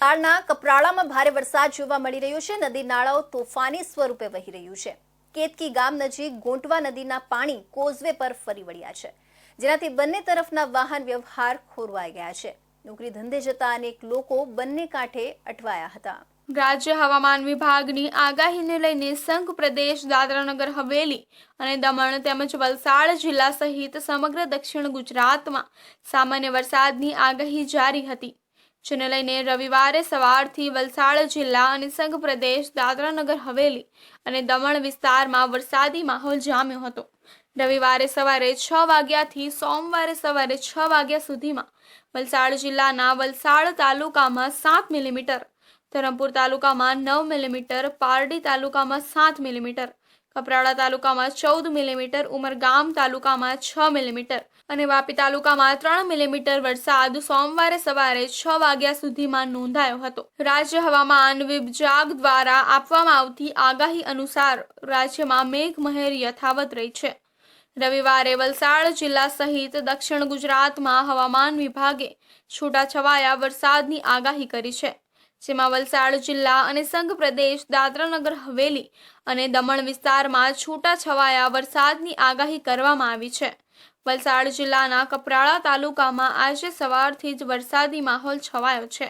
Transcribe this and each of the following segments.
તાળના કપરાળામાં ભારે વરસાદ જોવા મળી રહ્યો છે. નદી નાળાઓ તોફાની સ્વરૂપે વહી રહ્યું છે. કેતકી ગામ નજીક ગોંટવા નદીના પાણી કોઝવે પર ફરી વળ્યા છે. જેનાથી બંને તરફના વાહન વ્યવહાર ખોરવાઈ ગયા છે. નોકરી ધંધે જતા અનેક લોકો બંને કાંઠે અટવાયા હતા. રાજ્ય હવામાન વિભાગની આગાહીને લઈને સંઘ પ્રદેશ દાદરાનગર હવેલી અને દમણ તેમજ વલસાડ જિલ્લા સહિત સમગ્ર દક્ષિણ ગુજરાતમાં સામાન્ય વરસાદની આગાહી જારી હતી. જેને લઈને રવિવારે સવારથી વલસાડ જિલ્લા અને સંઘ પ્રદેશ દાદરાનગર હવેલી અને દમણ વિસ્તારમાં વરસાદી માહોલ જામ્યો હતો. રવિવારે સવારે છ વાગ્યાથી સોમવારે સવારે છ વાગ્યા સુધીમાં વલસાડ જિલ્લાના વલસાડ તાલુકામાં સાત મિલીમીટર, ધરમપુર તાલુકામાં નવ મિલીમીટર, પારડી તાલુકામાં સાત મિલીમીટર કપરાડા તાલુકામાં ચૌદ મિલીમીટર, ઉમરગામ તાલુકામાં છ મિલીમીટર અને વાપી તાલુકામાં ત્રણ મિલીમીટર વરસાદ સોમવારે સવારે છ વાગ્યા સુધીમાં નોંધાયો હતો. રાજ્ય હવામાન વિભાગ દ્વારા આપવામાં આવતી આગાહી અનુસાર રાજ્યમાં મેઘમહેર યથાવત રહી છે. રવિવારે વલસાડ જિલ્લા સહિત દક્ષિણ ગુજરાતમાં હવામાન વિભાગે છૂટાછવાયા વરસાદની આગાહી કરી છે. જેમાં વલસાડ જિલ્લા અને સંઘ પ્રદેશ દાદરાનગર હવેલી અને દમણ વિસ્તારમાં છૂટાછવાયા વરસાદની આગાહી કરવામાં આવી છે. વલસાડ જિલ્લાના કપરાળા તાલુકામાં આજે સવારથી જ વરસાદી માહોલ છવાયો છે.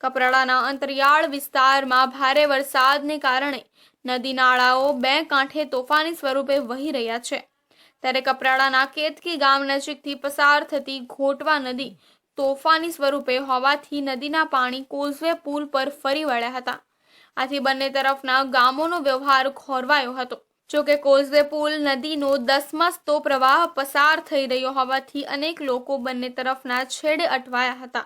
કપરાડાના અંતરિયાળ વિસ્તારમાં ભારે વરસાદને કારણે નદી નાળાઓ, બે કાંઠે તોફાની સ્વરૂપે વહી રહ્યા છે. ત્યારે કપરાડાના કેતકી ગામ નજીકથી પસાર થતી ઘોટવા નદી તોફાની સ્વરૂપે હોવાથી નદીના પાણી કોઝવે પુલ પર ફરી વળ્યા હતા. આથી બંને તરફના ગામોનો વ્યવહાર ખોરવાયો હતો. જોકે કોઝવે પુલ નદીનો દસમસતો પ્રવાહ પસાર થઈ રહ્યો હોવાથી અનેક લોકો બંને તરફના છેડે અટવાયા હતા.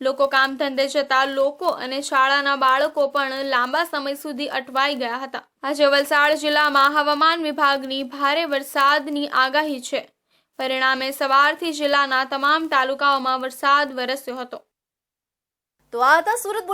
લોકો કામ ધંધે જતા લોકો અને શાળાના બાળકો પણ લાંબા સમય સુધી અટવાઈ ગયા હતા. આજે વલસાડ જિલ્લામાં હવામાન વિભાગની ભારે વરસાદની આગાહી છે. પરિણામે સવારથી જિલ્લાના તમામ તાલુકાઓમાં વરસાદ વરસ્યો હતો. તો આ હતા સુરત